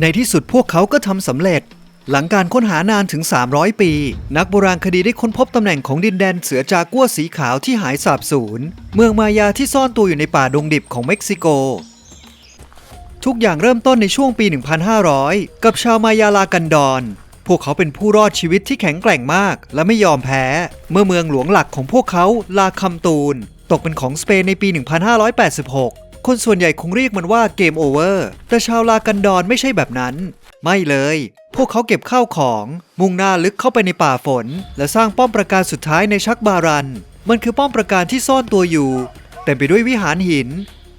ในที่สุดพวกเขาก็ทำสำเร็จ หลังการค้นหานานถึง 300 ปี นักโบราณคดีได้ค้นพบตำแหน่งของดินแดนเสือจากัวสีขาวที่หายสาบสูญ เมืองมายาที่ซ่อนตัวอยู่ในป่าดงดิบของเม็กซิโก ทุกอย่างเริ่มต้นในช่วงปี 1500 กับชาวมายาลากันดอน พวกเขาเป็นผู้รอดชีวิตที่แข็งแกร่งมาก และไม่ยอมแพ้ เมื่อเมืองหลวงหลักของพวกเขาลาคัมตูน ตกเป็นของสเปนในปี 1586 คนส่วนใหญ่คงเรียกมันว่าเกมโอเวอร์ แต่ชาวลากันดอนไม่ใช่แบบนั้น ไม่เลย พวกเขาเก็บข้าวของ มุ่งหน้าลึกเข้าไปในป่าฝน และสร้างป้อมปราการสุดท้ายในชักบารัน มันคือป้อมปราการที่ซ่อนตัวอยู่ เต็มไปด้วยวิหารหิน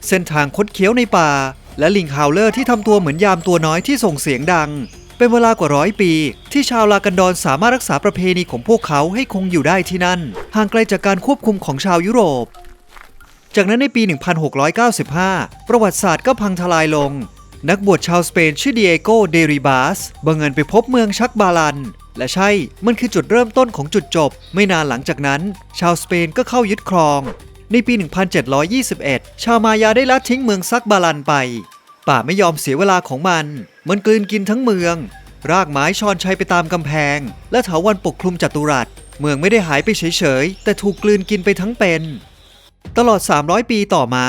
เส้นทางคดเคี้ยวในป่า และลิงฮาวเลอร์ที่ทำตัวเหมือนยามตัวน้อยที่ส่งเสียงดัง เป็นเวลากว่าร้อยปี ที่ชาวลากันดอนสามารถรักษาประเพณีของพวกเขาให้คงอยู่ได้ที่นั่น ห่างไกลจากการควบคุมของชาวยุโรป จากนั้นในปี 1695 ประวัติศาสตร์ก็พังทลายลง นักบวชชาวสเปนชื่อเดียโก เดริบาส บังเอิญไปพบเมืองชักบาลัน และใช่ มันคือจุดเริ่มต้นของจุดจบ ไม่นานหลังจากนั้น ชาวสเปนก็เข้ายึดครอง ในปี 1721 ชาวมายาได้ละทิ้งเมืองซักบาลันไป ป่าไม่ยอมเสียเวลาของมัน มันกลืนกินทั้งเมือง รากไม้ชอนชัยไปตามกำแพง และเถาวันปกคลุมจัตุรัส เมืองไม่ได้หายไปเฉยๆ แต่ถูกกลืนกินไปทั้งเป็น ตลอด 300 ปีต่อมา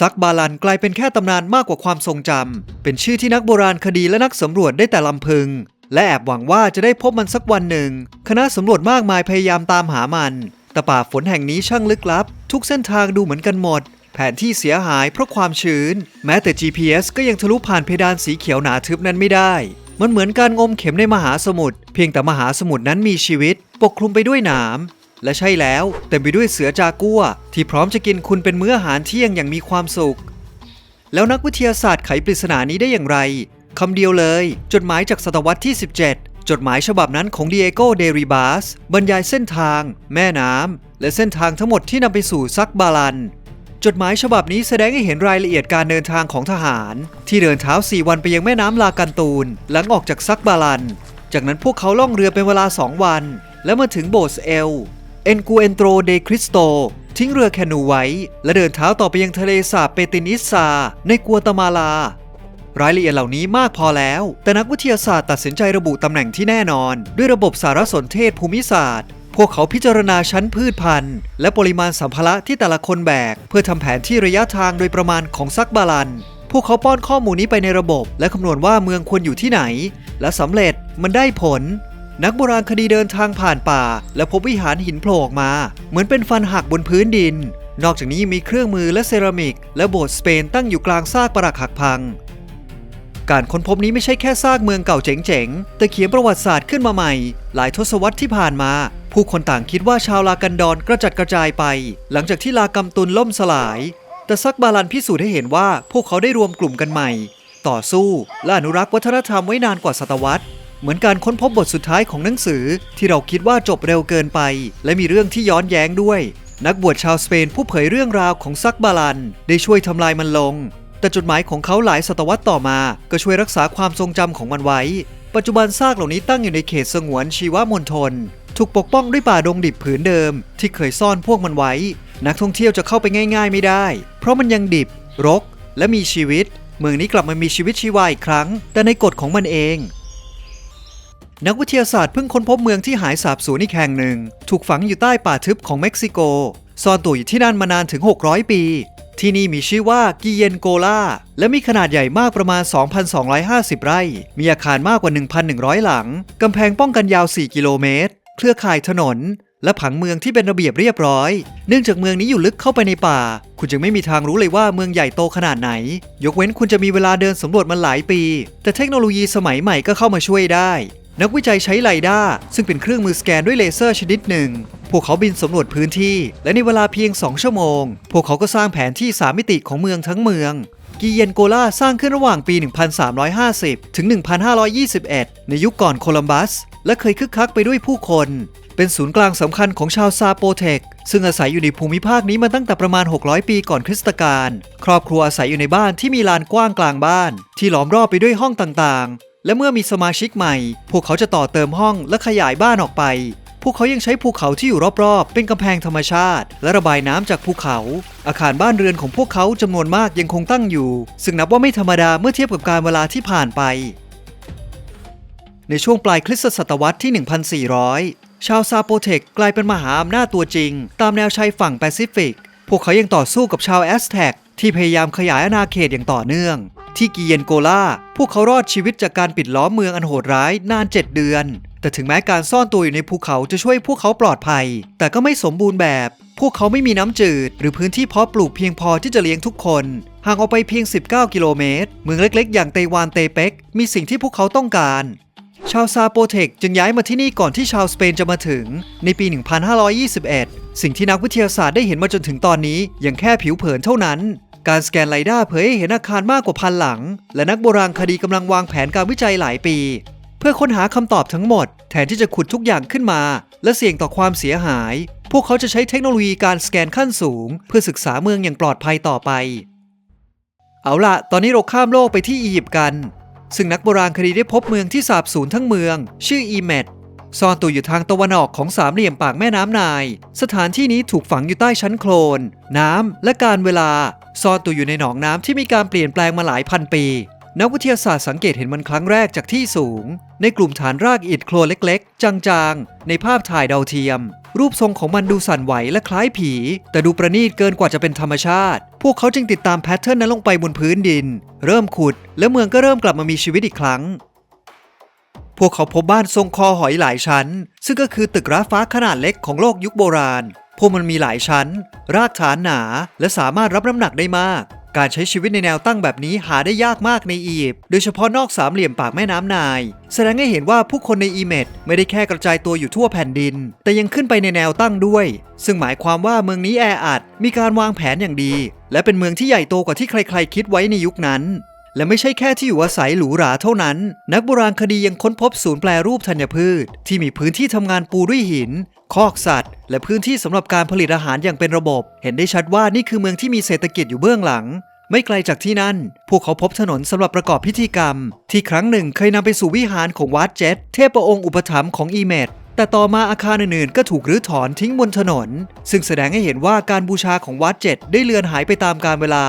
ซักบาลันกลายเป็นแค่ตำนานมากกว่าความทรงจำ เป็นชื่อที่นักโบราณคดีและนักสำรวจได้แต่ลำพึง และแอบหวังว่าจะได้พบมันสักวันหนึ่ง คณะสำรวจมากมายพยายามตามหามัน แต่ป่าฝนแห่งนี้ช่างลึกลับ ทุกเส้นทางดูเหมือนกันหมด แผนที่เสียหายเพราะความชื้น แม้แต่ GPS ก็ยังทะลุผ่านเพดานสีเขียวหนาทึบนั้นไม่ได้ มันเหมือนการงมเข็มในมหาสมุทร เพียงแต่มหาสมุทรนั้นมีชีวิต ปกคลุมไปด้วยหนาม และใช่แล้วเต็มไปด้วยเสือจากัว ที่พร้อมจะกินคุณเป็นมื้ออาหารเที่ยงอย่างมีความสุข แล้วนักวิทยาศาสตร์ไขปริศนานี้ได้อย่างไรคำเดียวเลย จดหมายจากศตวรรษที่ 17 จดหมายฉบับนั้นของเดียโกเดริบาสบรรยายเส้นทาง แม่น้ำและเส้นทางทั้งหมดที่นำไปสู่ซักบาลัน จดหมายฉบับนี้แสดงให้เห็นรายละเอียดการเดินทางของทหาร ที่เดินเท้า 4 วันไปยังแม่น้ำลากันตูน หลังออกจากซักบาลัน จากนั้นพวกเขาล่องเรือเป็นเวลา 2 วัน แล้วมาถึงโบสเอล เอนกูเอนโตรเดคริสโต ทิ้งเรือแคนูไว้ และเดินเท้าต่อไปยังทะเลสาบเปตินิสซา ในกัวตามาลา รายละเอียดเหล่านี้มากพอแล้ว แต่นักวิทยาศาสตร์ตัดสินใจระบุตำแหน่งที่แน่นอน ด้วยระบบสารสนเทศภูมิศาสตร์ พวกเขาพิจารณาชั้นพืชพันธุ์ และปริมาณสัมภาระที่แต่ละคนแบก เพื่อทำแผนที่ระยะทางโดยประมาณของซักบาลันพวกเขาป้อนข้อมูลนี้ไปในระบบ และคำนวณว่าเมืองควรอยู่ที่ไหน และสำเร็จมันได้ผล นักโบราณคดีเดินทางผ่านป่า และพบวิหารหินโผล่ออกมา เหมือนเป็นฟันหักบนพื้นดิน นอกจากนี้ยังมีเครื่องมือและเซรามิก และโบสถ์สเปนตั้งอยู่กลางซากปรักหักพัง การค้นพบนี้ไม่ใช่แค่ซากเมืองเก่าเจ๋งๆ แต่เขียนประวัติศาสตร์ขึ้นมาใหม่ หลายทศวรรษที่ผ่านมา ผู้คนต่างคิดว่าชาวลากันดอนกระจัดกระจายไป หลังจากที่ลากำตุนล่มสลาย แต่ซักบาลันพิสูจน์ให้เห็นว่าพวกเขาได้รวมกลุ่มกันใหม่ ต่อสู้และอนุรักษ์วัฒนธรรมไว้นานกว่าศตวรรษ เหมือนการค้นพบบทสุดท้ายของหนังสือ ที่เราคิดว่าจบเร็วเกินไป และมีเรื่องที่ย้อนแย้งด้วย นักบวชชาวสเปนผู้เผยเรื่องราวของซักบาลัน ได้ช่วยทำลายมันลง แต่จดหมายของเขาหลายศตวรรษต่อมา ก็ช่วยรักษาความทรงจำของมันไว้ ปัจจุบันซากเหล่านี้ตั้งอยู่ในเขตสงวนชีวมณฑลถูกปกป้องด้วยป่าดงดิบผืนเดิม ที่เคยซ่อนพวกมันไว้ นักท่องเที่ยวจะเข้าไปง่าย ๆ ไม่ได้ เพราะมันยังดิบ รก และมีชีวิต เมืองนี้กลับมามีชีวิตชีวาอีกครั้ง แต่ในกฎของมันเอง นักวิทยาศาสตร์เพิ่งค้นพบเมืองที่หายสาบสูญอีกแห่งหนึ่ง ถูกฝังอยู่ใต้ป่าทึบของเม็กซิโก ซ่อนตัวอยู่ที่นั่นมานานถึง 600 ปี ที่นี่มีชื่อว่ากิเยนโกลาและมีขนาดใหญ่มากประมาณ 2,250 ไร่ มีอาคารมากกว่า 1,100 หลัง กำแพงป้องกันยาว 4 กิโลเมตร เครือข่ายถนน และผังเมืองที่เป็นระเบียบเรียบร้อย เนื่องจากเมืองนี้อยู่ลึกเข้าไปในป่า คุณจึงไม่มีทางรู้เลยว่าเมืองใหญ่โตขนาดไหน ยกเว้นคุณจะมีเวลาเดินสำรวจมันหลายปี แต่เทคโนโลยีสมัยใหม่ก็เข้ามาช่วยได้ นักวิจัยใช้ไลด้าซึ่งเป็นเครื่องมือสแกนด้วยเลเซอร์ชนิดหนึ่ง พวกเขาบินสำรวจพื้นที่ และในเวลาเพียง 2 ชั่วโมง พวกเขาก็สร้างแผนที่ 3 มิติของเมืองทั้งเมืองกีเยนโกลาสร้างขึ้นระหว่างปี 1350 ถึง 1521 ในยุคก่อนโคลัมบัส และเคยคึกคักไปด้วยผู้คน เป็นศูนย์กลางสำคัญของชาวซาโปเทคซึ่งอาศัยอยู่ในภูมิภาคนี้มาตั้งแต่ประมาณ 600 ปีก่อนคริสตกาล ครอบครัวอาศัยอยู่ในบ้านที่มีลานกว้างกลางบ้าน ที่ล้อมรอบไปด้วยห้องต่างๆ และเมื่อมีสมาชิกใหม่ พวกเขาจะต่อเติมห้องและขยายบ้านออกไป พวกเขายังใช้ภูเขาที่อยู่รอบๆ เป็นกำแพงธรรมชาติ และระบายน้ำจากภูเขา อาคารบ้านเรือนของพวกเขาจำนวนมากยังคงตั้งอยู่ ซึ่งนับว่าไม่ธรรมดาเมื่อเทียบกับการเวลาที่ผ่านไป ในช่วงปลายคริสตศตวรรษที่ 1,400 ชาวซาโปเทกกลายเป็นมหาอำนาจตัวจริง ตามแนวชายฝั่งแปซิฟิก พวกเขายังต่อสู้กับชาวแอสแท็กที่พยายามขยายอาณาเขตอย่างต่อเนื่อง ที่กิเยนโกลาพวกเขารอดชีวิตจากการปิดล้อมเมืองอันโหดร้ายนาน 7 เดือน แต่ถึงแม้การซ่อนตัวอยู่ในภูเขาจะช่วยพวกเขาปลอดภัย แต่ก็ไม่สมบูรณ์แบบ พวกเขาไม่มีน้ำจืด หรือพื้นที่เพาะปลูกเพียงพอที่จะเลี้ยงทุกคนห่างออกไปเพียง 19 กิโลเมตร เมืองเล็กๆ อย่างเตวานเตเป็กมีสิ่งที่พวกเขาต้องการ ชาวซาโปเทกจึงย้ายมาที่นี่ก่อนที่ชาวสเปนจะมาถึง ในปี 1521 สิ่งที่นักวิทยาศาสตร์ได้เห็นมาจนถึงตอนนี้ยังแค่ผิวเผินเท่านั้น การสแกนไลด้าเผยให้เห็นอาคารมากกว่าพันหลัง และนักโบราณคดีกำลังวางแผนการวิจัยหลายปี เพื่อค้นหาคำตอบทั้งหมด แทนที่จะขุดทุกอย่างขึ้นมา และเสี่ยงต่อความเสียหาย พวกเขาจะใช้เทคโนโลยีการสแกนขั้นสูง เพื่อศึกษาเมืองอย่างปลอดภัยต่อไป เอาล่ะตอนนี้เราข้ามโลกไปที่อียิปต์กัน ซึ่งนักโบราณคดีได้พบเมืองที่สาบสูญทั้งเมือง ชื่ออีเมด ซ่อนตัวอยู่ทางตะวันออกของสามเหลี่ยมปากแม่น้ำนาย สถานที่นี้ถูกฝังอยู่ใต้ชั้นโคลน น้ำและการเวลา ซ่อนตัวอยู่ในหนองน้ำที่มีการเปลี่ยนแปลงมาหลายพันปี นักวิทยาศาสตร์สังเกตเห็นมันครั้งแรกจากที่สูง ในกลุ่มฐานรากอิฐโคลนเล็ก ๆ จางๆ ในภาพถ่ายดาวเทียม รูปทรงของมันดูสั่นไหวและคล้ายผี แต่ดูประณีตเกินกว่าจะเป็นธรรมชาติ พวกเขาจึงติดตามแพทเทิร์นนั้นลงไปบนพื้นดิน เริ่มขุด และเมืองก็เริ่มกลับมามีชีวิตอีกครั้ง พวกเขาพบบ้านทรงคอหอยหลายชั้น ซึ่งก็คือตึกร้าฟ้าขนาดเล็กของโลกยุคโบราณ พวกมันมีหลายชั้น รากฐานหนา และสามารถรับน้ำหนักได้มาก การใช้ชีวิตในแนวตั้งแบบนี้หาได้ยากมากในอียิปต์โดยเฉพาะนอกสามเหลี่ยมปากแม่น้ำนาย แสดงให้เห็นว่าผู้คนในอีเมดไม่ได้แค่กระจายตัวอยู่ทั่วแผ่นดิน แต่ยังขึ้นไปในแนวตั้งด้วย ซึ่งหมายความว่าเมืองนี้แออัดมีการวางแผนอย่างดี และเป็นเมืองที่ใหญ่โตกว่าที่ใครๆ คิดไว้ในยุคนั้น และไม่ใช่แค่ที่อยู่อาศัยหรูหราเท่านั้น นักโบราณคดียังค้นพบศูนย์แปลรูปธัญพืช ที่มีพื้นที่ทำงานปูด้วยหิน คอกสัตว์ และพื้นที่สำหรับการผลิตอาหารอย่างเป็นระบบ เห็นได้ชัดว่านี่คือเมืองที่มีเศรษฐกิจอยู่เบื้องหลัง ไม่ไกลจากที่นั่น พวกเขาพบถนนสำหรับประกอบพิธีกรรม ที่ครั้งหนึ่งเคยนำไปสู่วิหารของวัดเจตเทพองค์อุปถัมภ์ของอีเมดแต่ต่อมาอาคารอื่นๆ ก็ถูกรื้อถอนทิ้งบนถนน ซึ่งแสดงให้เห็นว่าการบูชาของวัดเจตได้เลือนหายไปตามกาลเวลา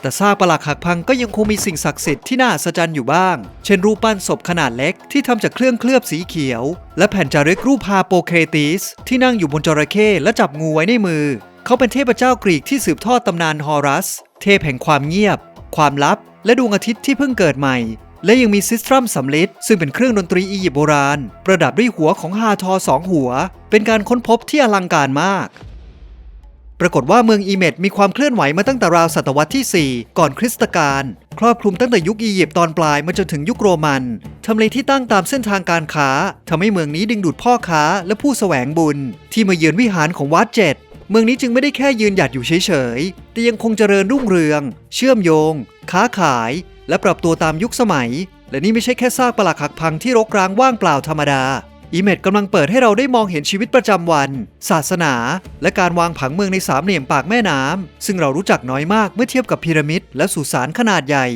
แต่ซากปลักหักพังก็ยังคงมีสิ่งศักดิ์สิทธิ์ที่น่าอัศจรรย์อยู่บ้าง เช่นรูปปั้นศพขนาดเล็กที่ทำจากเครื่องเคลือบสีเขียว และแผ่นจารึกรูปฮาโปเครติส ที่นั่งอยู่บนจระเข้และจับงูไว้ในมือ เขาเป็นเทพเจ้ากรีกที่สืบทอดตำนานฮอรัส เทพแห่งความเงียบ ความลับ และดวงอาทิตย์ที่เพิ่งเกิดใหม่ และยังมีซิสตรัมสำลิดซึ่งเป็นเครื่องดนตรีอียิปต์โบราณ ประดับด้วยหัวของฮาทอสองหัว เป็นการค้นพบที่อลังการมาก ปรากฏว่าเมืองอีเมดมีความเคลื่อนไหวมาตั้งแต่ราวศตวรรษที่ 4 ก่อนคริสตกาลครอบคลุมตั้งแต่ยุคอียิปต์ตอนปลายมาจนถึงยุคโรมันทำเลที่ตั้งตามเส้นทางการค้าทำให้เมืองนี้ดึงดูดพ่อค้าและผู้แสวงบุญ ที่มาเยือนวิหารของวัดเจ็ดเมืองนี้จึงไม่ได้แค่ยืนหยัดอยู่เฉยๆ แต่ยังคงเจริญรุ่งเรือง เชื่อมโยง ค้าขาย และปรับตัวตามยุคสมัย และนี่ไม่ใช่แค่ซากปลักหักพังที่รกร้างว่างเปล่าธรรมดา อีเมดกำลังเปิดให้เราได้มองเห็นชีวิตประจำวัน ศาสนา และการวางผังเมืองในสามเหลี่ยมปากแม่น้ำซึ่งเรารู้จักน้อยมากเมื่อเทียบกับพีระมิดและสุสานขนาดใหญ่